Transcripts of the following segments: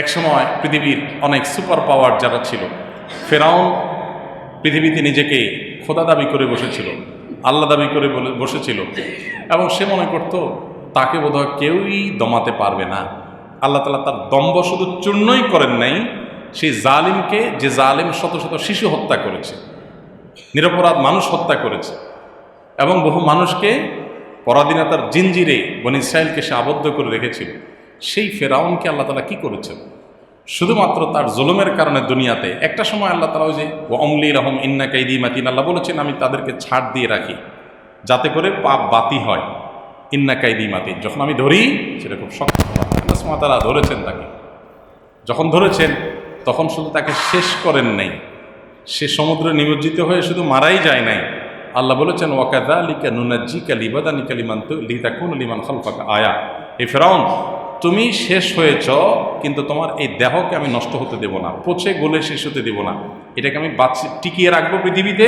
একসময় পৃথিবীর অনেক সুপার পাওয়ার যারা ছিল, ফেরাউন পৃথিবীতে নিজেকে খোদা দাবি করে বসেছিল, আল্লাহ দাবি করে বসেছিল এবং সে মনে করত, তাকে বোধহয় কেউই দমাতে পারবে না। আল্লাহ তালা তার দম্ভ শুধু চূর্ণই করেন নাই, সেই জালিমকে যে জালিম শত শত শিশু হত্যা করেছে, নিরপরাধ মানুষ হত্যা করেছে এবং বহু মানুষকে পরাধীনতার জিঞ্জিরে বন ইসরায়েলকে সে আবদ্ধ করে রেখেছিল। সেই ফেরাউনকে আল্লাহ তালা কি করেছেন? শুধুমাত্র তার জুলুমের কারণে দুনিয়াতে, একটা সময় আল্লাহ তালা ওই যে অমলি রহম ইন্না কাইদি মাতিন আল্লাহ বলেছেন, আমি তাদেরকে ছাড় দিয়ে রাখি, যাতে করে পাপ বাতি হয়। ইন্না কাইদি মাতিন যখন আমি ধরি, সেটা খুব শক্ত তাআলা ধরেছেন তাকে। যখন ধরেছেন, তখন শুধু তাকে শেষ করেন নাই। সে সমুদ্রে নিমজ্জিত হয়ে শুধু মারাই যায় নাই। আল্লাহ বলেছেন ওয়াকাদা লিকা নুনাজ্জি কালিবাদানি কালিমান্ত লিতাকুন লিমান খালফাকা আয়া। এ ফেরাউন তুমি শেষ হয়েছ, কিন্তু তোমার এই দেহকে আমি নষ্ট হতে দেব না, পচে গলে শেষ হতে দেব না। এটাকে আমি বাঁচি, টিকিয়ে রাখব পৃথিবীতে,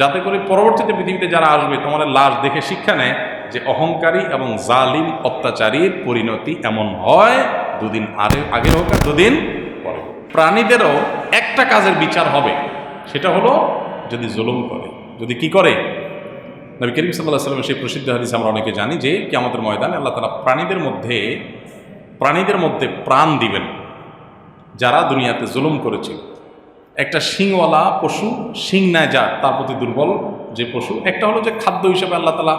যাতে করে পরবর্তীতে পৃথিবীতে যারা আসবে তোমার লাশ দেখে শিক্ষা নেয় যে অহংকারী এবং জালিম অত্যাচারীর পরিণতি এমন হয়, দুদিন আগে আগের হোক আর দুদিন পরে প্রাণীদেরও একটা কাজের বিচার হবে, সেটা হলো যদি জুলুম করে। যদি কি করে? নবী করিম সাল্লাহ সাল্লামের সেই প্রসিদ্ধ হাদিস আমরা অনেকে জানি যে কি আমাদের ময়দানে আল্লাহ তালা প্রাণীদের মধ্যে প্রাণীদের মধ্যে প্রাণ দিবেন। যারা দুনিয়াতে জুলুম করেছিল একটা শিংওয়ালা পশু শিং নেয় যার তার প্রতি দুর্বল যে পশু। একটা হলো যে খাদ্য হিসেবে আল্লাহ তালা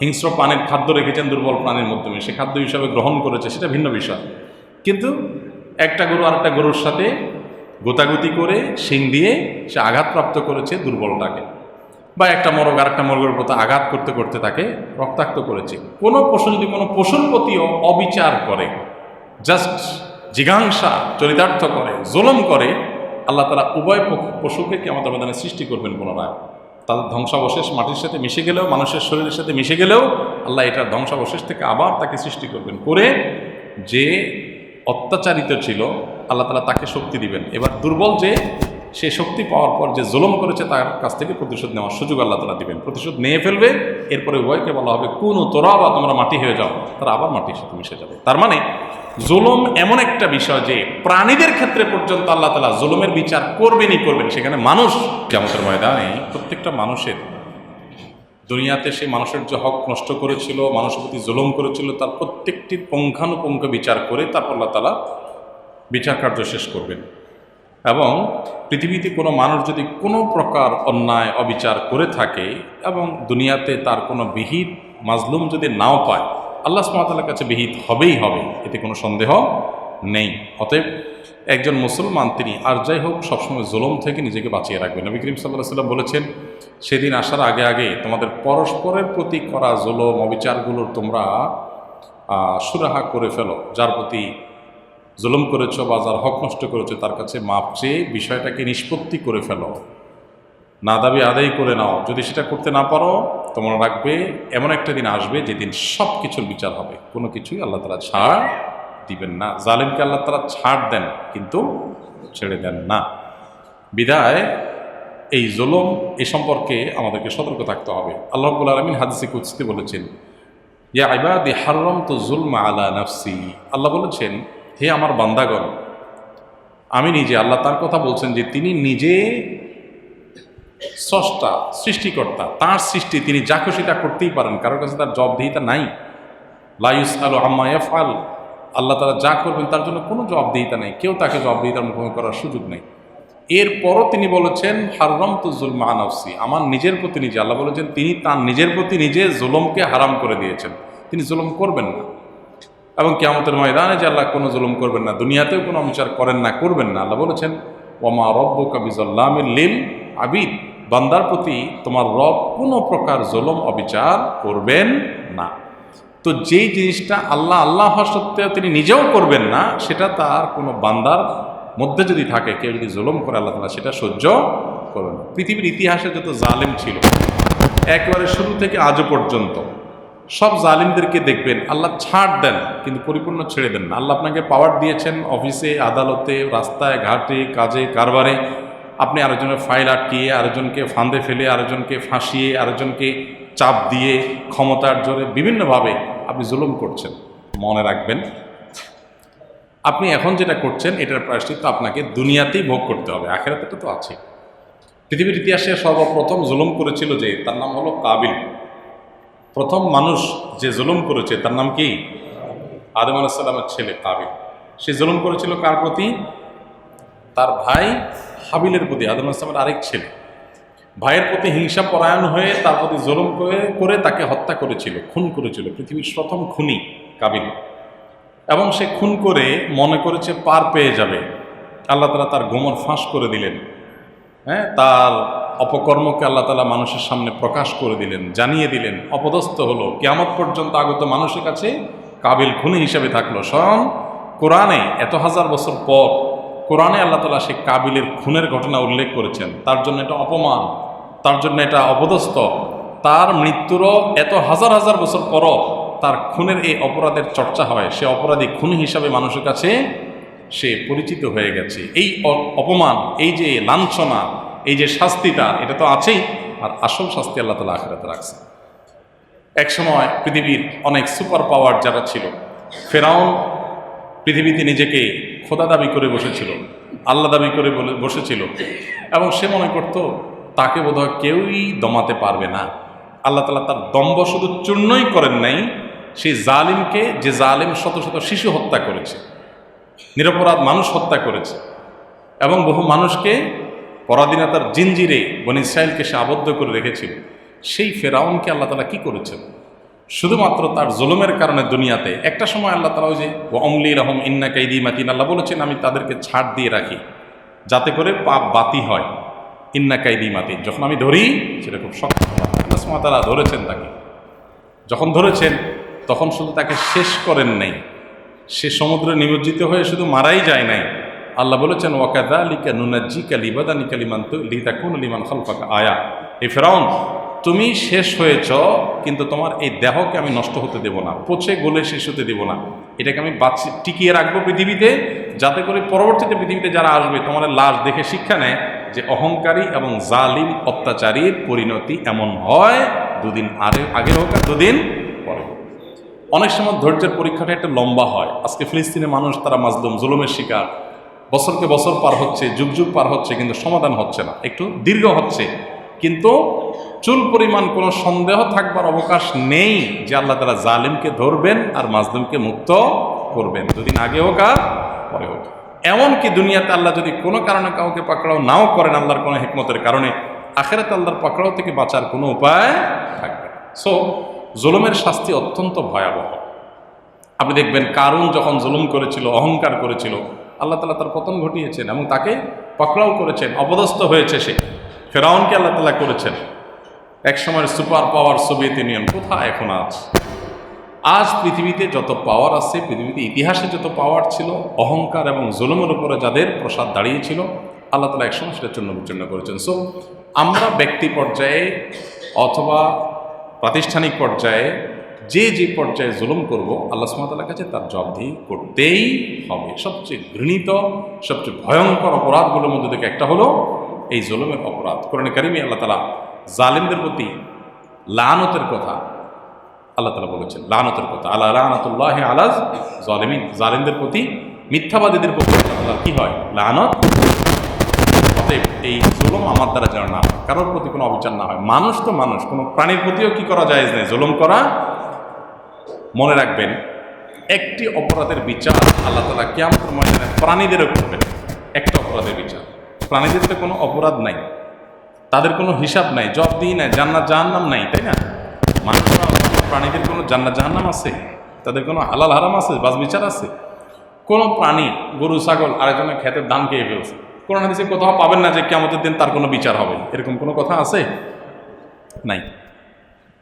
হিংস্র প্রাণীর খাদ্য রেখেছেন, দুর্বল প্রাণীর মাধ্যমে। সে খাদ্য হিসাবে গ্রহণ করেছে, সেটা ভিন্ন বিষয়। কিন্তু একটা গরু আর একটা গরুর সাথে গোতাগুতি করে, শিং দিয়ে সে আঘাতপ্রাপ্ত করেছে দুর্বলটাকে। বা একটা মরগ আর একটা মরগের প্রতি আঘাত করতে করতে তাকে রক্তাক্ত করেছে। কোনো পশু যদি কোনো পশুর প্রতিও অবিচার করে জাস্ট জিঘাংসা চরিতার্থ করে, জোলম করে, আল্লাহ তারা উভয় পশুকে কি আমাদের ময়দানে সৃষ্টি করবেন পুনরায়। তাদের ধ্বংসাবশেষ মাটির সাথে মিশে গেলেও, মানুষের শরীরের সাথে মিশে গেলেও আল্লাহ এটার ধ্বংসাবশেষ থেকে আবার তাকে সৃষ্টি করবেন করে যে অত্যাচারিত ছিল, আল্লাহ তালা তাকে শক্তি দিবেন। এবার দুর্বল যে সে শক্তি পাওয়ার পর যে জুলম করেছে তার কাছ থেকে প্রতিশোধ নেওয়ার সুযোগ আল্লাহ তালা দিবেন। প্রতিশোধ নিয়ে ফেলবে, এরপরে উভয়কে বলা হবে, কোন তোরা বা তোমরা মাটি হয়ে যাও। তারা আবার মাটির সাথে মিশে যাবে। তার মানে জুলুম এমন একটা বিষয় যে প্রাণীদের ক্ষেত্রে পর্যন্ত আল্লাহ তালা জুলুমের বিচার করবেনই করবেন। সেখানে মানুষ আমাদের ময়দানে, প্রত্যেকটা মানুষের দুনিয়াতে সে মানুষের যে হক নষ্ট করেছিল, মানুষের প্রতি জুলুম করেছিল, তার প্রত্যেকটির পুঙ্খানুপুঙ্খ বিচার করে তারপর আল্লাহ তালা বিচার কার্য শেষ করবেন। এবং পৃথিবীতে কোনো মানুষ যদি কোনো প্রকার অন্যায়, অবিচার করে থাকে এবং দুনিয়াতে তার কোনো বিহিত মাজলুম যদি নাও পায়, আল্লাহ সুমাতার কাছে বিহিত হবেই হবে, এতে কোনো সন্দেহ নেই। অতএব একজন মুসলমান তিনি আর যাই হোক সবসময় জুলুম থেকে নিজেকে বাঁচিয়ে রাখবেন। নবী করিম সাল্লাহ সাল্লাম বলেছেন, সেদিন আসার আগে আগে তোমাদের পরস্পরের প্রতি করা জুলম অবিচারগুলোর তোমরা সুরাহা করে ফেলো, যার প্রতি জুলুম করেছ বা যার হক নষ্ট করেছ, তার কাছে মাপ চেয়ে বিষয়টাকে নিষ্পত্তি করে ফেলো। না দাবি আদায় করে নাও। যদি সেটা করতে না পারো, তোমরা রাখবে, এমন একটা দিন আসবে যেদিন সব কিছুর বিচার হবে। কোনো কিছুই আল্লাহ তালা ছাড় দিবেন না। জালিমকে আল্লাহ তালা ছাড় দেন, কিন্তু ছেড়ে দেন না। বিদায়, এই জুলুম এ সম্পর্কে আমাদেরকে সতর্ক থাকতে হবে। আল্লাহ রব্বুল আলমিন হাদিসে কুচতে বলেছেন, ইয়া ইবাদি হাররম তো জুলমা আলা নাফসি। আল্লাহ বলেছেন হে আমার বান্দাগণ, আমি নিজে, আল্লাহ তার কথা বলছেন যে তিনি নিজে স্রষ্টা, সৃষ্টিকর্তা, তার সৃষ্টি তিনি যা খুশি তা করতেই পারেন, কারোর কাছে তার জবাবদিহিতা নাই। লাইস আলু আম্মা এফ আল আল্লাহ তারা যা করবেন তার জন্য কোনো জবাবদিহিতা নেই, কেউ তাকে জবাবদিহিতার মুখোমুখি করার সুযোগ নেই। এরপরও তিনি বলেছেন হাররম তো জুল মাহানফসি আমার নিজের প্রতি নিজে, আল্লাহ বলেছেন, তিনি তার নিজের প্রতি নিজে জুলমকে হারাম করে দিয়েছেন। তিনি জুলম করবেন না। এবং কেয়ামতের ময়দানে যে আল্লাহ কোনো জুলুম করবেন না, দুনিয়াতেও কোনো অবিচার করেন না, করবেন না। আল্লাহ বলেছেন ওমা রব্ব কাবিজল্লামিল লিল আবিদ। বান্দার প্রতি তোমার রব কোনো প্রকার জুলম, অবিচার করবেন না। তো যেই জিনিসটা আল্লাহ আল্লাহ হওয়া সত্ত্বেও তিনি নিজেও করবেন না, সেটা তার কোনো বান্দার মধ্যে যদি থাকে, কেউ যদি জুলুম করে আল্লাহ তালা সেটা সহ্য করবেন পৃথিবীর ইতিহাসে যত জালেম ছিল, একেবারে শুরু থেকে আজও পর্যন্ত সব জালিমদেরকে দেখবেন, আল্লাহ ছাড় দেন, কিন্তু পরিপূর্ণ ছেড়ে দেন না। আল্লাহ আপনাকে পাওয়ার দিয়েছেন অফিসে আদালতে, রাস্তায়, ঘাটে, কাজে, কারবারে। আপনি আরেকজনের ফাইল আটকিয়ে, আরেকজনকে ফাঁদে ফেলে, আরেকজনকে ফাঁসিয়ে, আরেকজনকে চাপ দিয়ে, ক্ষমতার জোরে বিভিন্নভাবে আপনি জুলুম করছেন। মনে রাখবেন, আপনি এখন যেটা করছেন, এটার প্রায়শ্চিত্ত আপনাকে দুনিয়াতেই ভোগ করতে হবে, আখেরাতে তো আছে পৃথিবীর ইতিহাসে সর্বপ্রথম জুলুম করেছিল যে, তার নাম হলো কাবিল। প্রথম মানুষ যে জুলুম করেছে, তার নাম কি? আদম আলাহিসাল্লামের ছেলে কাবিল। সে জুলুম করেছিল কার প্রতি? তার ভাই হাবিলের প্রতি, আদম আলাহিসামের আরেক ছেলে। ভাইয়ের প্রতি হিংসা পরায়ণ হয়ে তার প্রতি জুলুম করে করে তাকে হত্যা করেছিল, খুন করেছিল, পৃথিবীর প্রথম খুনি কাবিল। এবং সে খুন করে মনে করেছে পার পেয়ে যাবে। আল্লাহ তালা তার গোমর ফাঁস করে দিলেন। হ্যাঁ তার অপকর্মকে আল্লাহ তালা মানুষের সামনে প্রকাশ করে দিলেন, জানিয়ে দিলেন, অপদস্থ হলো। কেয়ামত পর্যন্ত আগত মানুষের কাছে কাবিল খুনি হিসেবে থাকল। স্বয়ং কোরআনে এত হাজার বছর পর কোরআনে আল্লাহ তালা সেই কাবিলের খুনের ঘটনা উল্লেখ করেছেন। তার জন্য এটা অপমান, তার জন্য এটা অপদস্থ। তার মৃত্যুরও এত হাজার হাজার বছর পরও তার খুনের এই অপরাধের চর্চা হয়। সে অপরাধী খুন হিসাবে মানুষের কাছে সে পরিচিত হয়ে গেছে। এই অপমান, এই যে লাঞ্ছনা এই যে শাস্তিটা, এটা তো আছেই, আর আসল শাস্তি আল্লাহ তালা আখেরাতে রাখছে। একসময় পৃথিবীর অনেক সুপার পাওয়ার যারা ছিল, ফেরাউন পৃথিবীতে নিজেকে খোদা দাবি করে বসেছিল, আল্লাহ দাবি করে বলে বসেছিল, এবং সে মনে করত, তাকে বোধহয় কেউই দমাতে পারবে না। আল্লাহ তালা তার দম্ভ শুধু চূর্ণই করেন নাই, সেই জালিমকে, যে জালিম শত শত শিশু হত্যা করেছে, নিরপরাধ মানুষ হত্যা করেছে, এবং বহু মানুষকে পরাধীনতার জিঞ্জিরে বন ইসরায়েলকে সে আবদ্ধ করে রেখেছিল। সেই ফেরাউনকে আল্লাহ তালা কি করেছেন? শুধুমাত্র তার জুলুমের কারণে দুনিয়াতে, একটা সময় আল্লাহ তালা ওই যে অমলি রহম ইন্না কাইদি মাতিন আল্লাহ বলেছেন, আমি তাদেরকে ছাড় দিয়ে রাখি, যাতে করে পাপ বাতি হয়। ইন্না কাইদি মাতিন যখন আমি ধরি, সেটা খুব শক্ত। আল্লাহ ধরেছেন তাকে। যখন ধরেছেন, তখন শুধু তাকে শেষ করেন নাই। সে সমুদ্রে নিমজ্জিত হয়ে শুধু মারাই যায় নাই। আল্লাহ বলেছেন ওয়াকাদা লিকা নুনাজ্জি কালিবাদানি লিমান আয়া। এই ফেরাউন, তুমি শেষ হয়েছ, কিন্তু তোমার এই দেহকে আমি নষ্ট হতে দেব না, পচে গলে শেষ হতে দেব না। এটাকে আমি বাঁচি, টিকিয়ে রাখব পৃথিবীতে, যাতে করে পরবর্তীতে পৃথিবীতে যারা আসবে, তোমার লাশ দেখে শিক্ষা নেয় যে অহংকারী এবং জালিম অত্যাচারীর পরিণতি এমন হয় দুদিন আগে আগে হোক আর দুদিন পরে অনেক সময় ধৈর্যের পরীক্ষাটা একটা লম্বা হয়। আজকে ফিলিস্তিনের মানুষ, তারা মাজলুম, জুলুমের শিকার। বছরকে বছর পার হচ্ছে, যুগ যুগ পার হচ্ছে, কিন্তু সমাধান হচ্ছে না। একটু দীর্ঘ হচ্ছে। কিন্তু চুল পরিমাণ কোনো সন্দেহ থাকবার অবকাশ নেই যে আল্লাহ তালা জালিমকে ধরবেন আর মাজলুমকে মুক্ত করবেন। দুদিন আগে হোক আর পরে হোক। এমনকি দুনিয়াতে আল্লাহ যদি কোনো কারণে কাউকে পাকড়াও নাও করেন, আল্লাহর কোনো হিকমতের কারণে, আখেরাত আল্লাহর পাকড়াও থেকে বাঁচার কোনো উপায় থাকবে সো জুলুমের শাস্তি অত্যন্ত ভয়াবহ। আপনি দেখবেন কারুন যখন জুলুম করেছিল, অহংকার করেছিল আল্লাহ তালা তার পতন ঘটিয়েছেন এবং তাকে পকড়াও করেছেন, অপদস্থ হয়েছে সে। ফেরাউনকে আল্লাহ তালা করেছেন। একসময়ের সুপার পাওয়ার সোভিয়েত ইউনিয়ন কোথায় এখন আজ? আজ পৃথিবীতে যত পাওয়ার আছে, পৃথিবীতে ইতিহাসে যত পাওয়ার ছিল, অহংকার এবং জুলুমের উপরে যাদের প্রসাদ দাঁড়িয়েছিল, আল্লাহ তালা একসময় সেটা চূর্ণ বিচ্ছিন্ন করেছেন। সো আমরা ব্যক্তি পর্যায়ে অথবা প্রাতিষ্ঠানিক পর্যায়ে যে যে পর্যায়ে জুলুম করব, আল্লাহ সুমতাল্লার কাছে তার জবাবদিহি করতেই হবে। সবচেয়ে ঘৃণিত, সবচেয়ে ভয়ঙ্কর অপরাধগুলোর মধ্যে থেকে একটা হলো এই জুলুমের অপরাধ। কোরআন কারিমি আল্লাহ তালা জালিমদের প্রতি লানতের কথা আল্লাহ তালা বলেছেন, লানতের কথা। আল্লাহ লানতুল্লাহ আলাজ জালিমিন। জালিমদের প্রতি মিথ্যাবাদীদের প্রতি আল্লাহ কি হয়? লানত। এই জুলুম আমার দ্বারা যেন না হয়, কারোর প্রতি কোনো অবিচার না হয়। মানুষ তো মানুষ, কোনো প্রাণীর প্রতিও কি করা যায় নেই? জুলুম করা মনে রাখবেন, একটি অপরাধের বিচার আল্লাহ তালা কেমন ময়দানে প্রাণীদেরও করবেন। একটা অপরাধের বিচার। প্রাণীদের তো কোনো অপরাধ নাই। তাদের কোনো হিসাব নাই জব দিই নাই, জান্নাত জাহান্নাম নাই, তাই না? মানুষ প্রাণীদের কোনো জান্নাত জাহান্নাম আছে? তাদের কোনো হালাল হারাম আছে? বাস বিচার আছে? কোনো প্রাণী, গরু, ছাগল আরেকজনের ক্ষেতের দাম খেয়ে ফেলছে। কোনো হাদিসে কোথাও পাবেন না যে কেমতের দিন তার কোনো বিচার হবে। এরকম কোনো কথা আছে? নাই।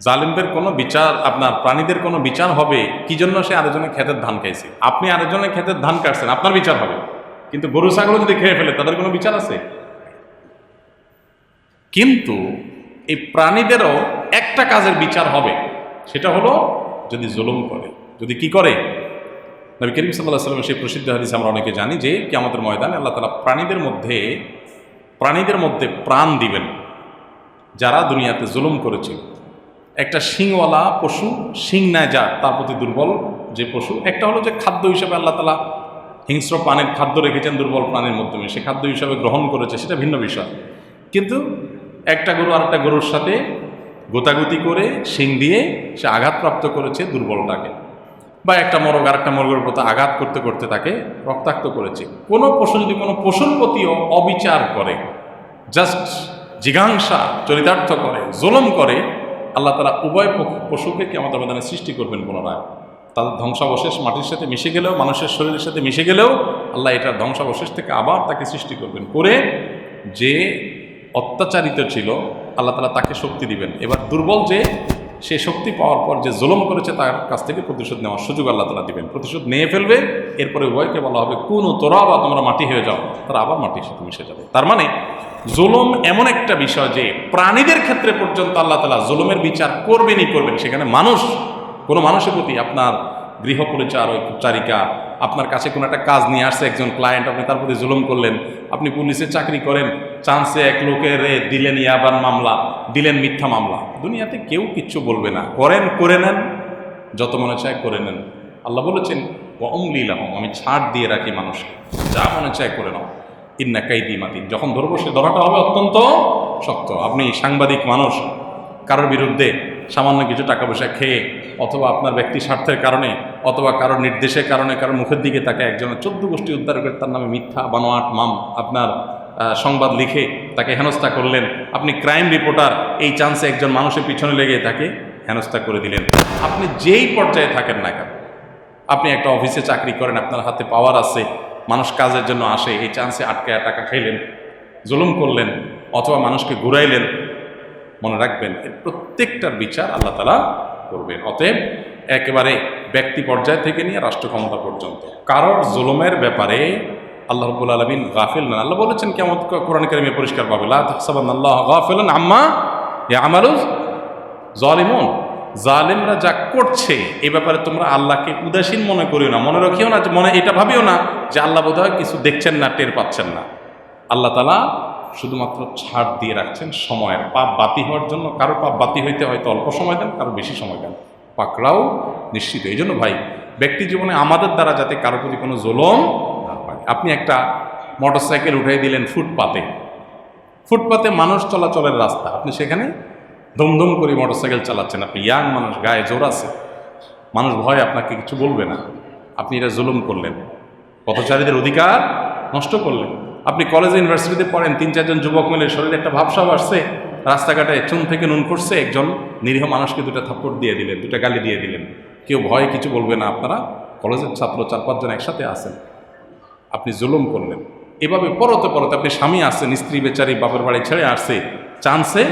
জালিমদের কোনো বিচার, আপনার প্রাণীদের কোনো বিচার হবে, কি জন্য সে আরেকজনের ক্ষেতের ধান খাইছে? আপনি আরেকজনের ক্ষেতের ধান কাটছেন, আপনার বিচার হবে। কিন্তু গরু, ছাগল যদি খেয়ে ফেলে, তাদের কোনো বিচার আছে? কিন্তু এই প্রাণীদেরও একটা কাজের বিচার হবে, সেটা হলো যদি জুলুম করে। যদি কি করে? নবী করিম সাল্লাহ সাল্লামের সেই প্রসিদ্ধ হাদিস আমরা অনেকে জানি যে কি আমাদের ময়দানে আল্লাহ তালা প্রাণীদের মধ্যে প্রাণীদের মধ্যে প্রাণ দিবেন, যারা দুনিয়াতে জুলুম করেছিল। একটা শিংওয়ালা পশু, শিং নেয় যার তার প্রতি দুর্বল যে পশু। একটা হলো যে খাদ্য হিসেবে আল্লাহ তালা হিংস্র প্রাণের খাদ্য রেখেছেন, দুর্বল প্রাণীর মাধ্যমে। সে খাদ্য হিসাবে গ্রহণ করেছে, সেটা ভিন্ন বিষয়। কিন্তু একটা গরু আর একটা গরুর সাথে গোতাগুতি করে, শিং দিয়ে সে আঘাতপ্রাপ্ত করেছে দুর্বলটাকে। বা একটা মরগ আর একটা মরগের প্রতি আঘাত করতে করতে তাকে রক্তাক্ত করেছে। কোনো পশু যদি কোনো পশুর প্রতিও অবিচার করে, জাস্ট জিঘাংসা চরিতার্থ করে, জোলম করে আল্লাহ তারা উভয় পশুকে কেমন আবেদনে সৃষ্টি করবেন পুনরায়। তাদের ধ্বংসাবশেষ মাটির সাথে মিশে গেলেও, মানুষের শরীরের সাথে মিশে গেলেও আল্লাহ এটার ধ্বংসাবশেষ থেকে আবার তাকে সৃষ্টি করবেন করে যে অত্যাচারিত ছিল, আল্লাহ তালা তাকে শক্তি দিবেন। এবার দুর্বল যে সে শক্তি পাওয়ার পর যে জুলম করেছে তার কাছ থেকে প্রতিশোধ নেওয়ার সুযোগ আল্লাহ তালা দিবেন। প্রতিশোধ নিয়ে ফেলবে, এরপরে উভয়কে বলা হবে, কোন তোরা বা তোমরা মাটি হয়ে যাও। তারা আবার মাটির সাথে মিশে যাবে। তার মানে জুলুম এমন একটা বিষয় যে প্রাণীদের ক্ষেত্রে পর্যন্ত আল্লাহ তালা জুলুমের বিচার করবেনই করবেন। সেখানে মানুষ, কোনো মানুষের প্রতি আপনার গৃহ পরিচারিকা আপনার কাছে কোনো একটা কাজ নিয়ে আসছে, একজন ক্লায়েন্ট আপনি তার প্রতি জুলুম করলেন, আপনি পুলিশে চাকরি করেন চান্সে এক লোকের দিলেন ইয়াবান মামলা, দিলেন মিথ্যা মামলা। দুনিয়াতে কেউ কিচ্ছু বলবে না। করেন, করে নেন, যত মনে চায় করে নেন। আল্লাহ বলেছেন অমলিলাহম আমি ছাড় দিয়ে রাখি মানুষকে। যা মনে চায় করে নাও। ইন্না কাইদি মাতিন। যখন ধরবো সে ধরাটা হবে অত্যন্ত শক্ত। আপনি সাংবাদিক মানুষ, কারোর বিরুদ্ধে সামান্য কিছু টাকা পয়সা খেয়ে অথবা আপনার ব্যক্তি স্বার্থের কারণে অথবা কারোর নির্দেশের কারণে, কারোর মুখের দিকে তাকে একজনের চোদ্দ গোষ্ঠী উদ্ধার করে তার নামে মিথ্যা, বানোয়াট, মাম আপনার সংবাদ লিখে তাকে হেনস্থা করলেন। আপনি ক্রাইম রিপোর্টার, এই চান্সে একজন মানুষের পিছনে লেগে তাকে হেনস্থা করে দিলেন। আপনি যেই পর্যায়ে থাকেন না কেন, আপনি একটা অফিসে চাকরি করেন, আপনার হাতে পাওয়ার আছে, মানুষ কাজের জন্য আসে, এই চান্সে আটকে টাকা খাইলেন জুলুম করলেন, অথবা মানুষকে ঘুরাইলেন মনে রাখবেন, এর প্রত্যেকটার বিচার আল্লাহ তালা করবেন। অতএব একেবারে ব্যক্তি পর্যায় থেকে নিয়ে রাষ্ট্র ক্ষমতা পর্যন্ত। কারোর জুলুমের ব্যাপারে আল্লাহ রব্বুল আলমিন গাফিল না। আল্লাহ বলেছেন কেমন কোরআন কারিমে পরিষ্কার পাবে। আল্লাহ গাফিল আম্মা আমারুজ জলিমন জালেমরা যা করছে, এ ব্যাপারে তোমরা আল্লাহকে উদাসীন মনে করিও না। মনে রাখিও না মনে এটা ভাবিও না যে আল্লাহ বোধহয় কিছু দেখছেন না, টের পাচ্ছেন না। আল্লাহ তালা শুধুমাত্র ছাড় দিয়ে রাখছেন সময়ের। পাপ বাতি হওয়ার জন্য কারও পাপ বাতি হইতে হয়তো অল্প সময় দেন, কারও বেশি সময় দেন। পাকড়াও নিশ্চিত। এই জন্য ভাই, ব্যক্তি জীবনে আমাদের দ্বারা যাতে কারও প্রতি কোনো জোলম না হয়। আপনি একটা মোটরসাইকেল উঠাই দিলেন ফুটপাতে। ফুটপাতে মানুষ চলাচলের রাস্তা। আপনি সেখানে দমদম করে মোটরসাইকেল চালাচ্ছেন। আপনি ইয়াং মানুষ, গায়ে জোর আছে। মানুষ ভয়, আপনাকে কিছু বলবে না। আপনি এটা জুলুম করলেন। পথচারীদের অধিকার নষ্ট করলেন। আপনি কলেজ, ইউনিভার্সিটিতে পড়েন, তিন, চারজন যুবক মিলে শরীরে একটা ভাবসাব আসছে, রাস্তাঘাটে চুন থেকে নুন করছে একজন নিরীহ মানুষকে দুটা থাপ্পড় দিয়ে দিলেন, দুটা গালি দিয়ে দিলেন। কেউ ভয়ে কিছু বলবে না, আপনারা কলেজের ছাত্র চার, পাঁচজন একসাথে আসেন আপনি জুলুম করলেন। এভাবে পরতে পরতে আপনি স্বামী আসছেন, স্ত্রী, বেচারি, বাপের বাড়ি ছেড়ে আসছে। চান্সে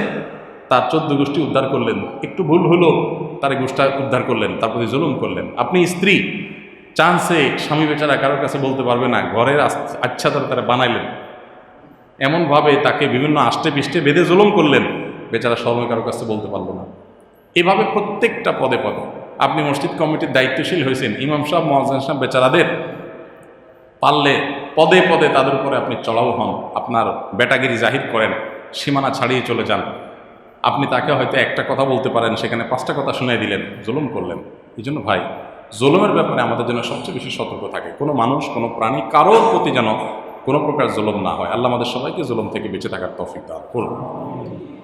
তার চোদ্দ গোষ্ঠী উদ্ধার করলেন। একটু ভুল হলো, তার গোষ্ঠা উদ্ধার করলেন, তার প্রতি জুলুম করলেন। আপনি স্ত্রী চান্সে স্বামী বেচারা কারোর কাছে বলতে পারবে না, ঘরের আচ্ছাদন তারা বানাইলেন। এমনভাবে তাকে বিভিন্ন আষ্টে পিষ্টে বেঁধে জুলুম করলেন, বেচারা শর্মে কারোর কাছে বলতে পারল না। এভাবে প্রত্যেকটা পদে পদে আপনি মসজিদ কমিটির দায়িত্বশীল হয়েছেন, ইমাম সাহেব, মহাজান সাহেব, বেচারাদের। পারলে পদে পদে তাদের উপরে আপনি চড়াও হন, আপনার বেটাগিরি জাহির করেন, সীমানা ছাড়িয়ে চলে যান। আপনি তাকে হয়তো একটা কথা বলতে পারেন, সেখানে পাঁচটা কথা শুনিয়ে দিলেন, জুলুম করলেন। এই ভাই জুলুমের ব্যাপারে আমাদের জন্য সবচেয়ে বেশি সতর্ক থাকে। কোনো মানুষ, কোনো প্রাণী কারোর প্রতি যেন কোনো প্রকার জোলম না হয়। আল্লাহ আমাদের সবাইকে জোলম থেকে বেঁচে থাকার তফিক দান করুন।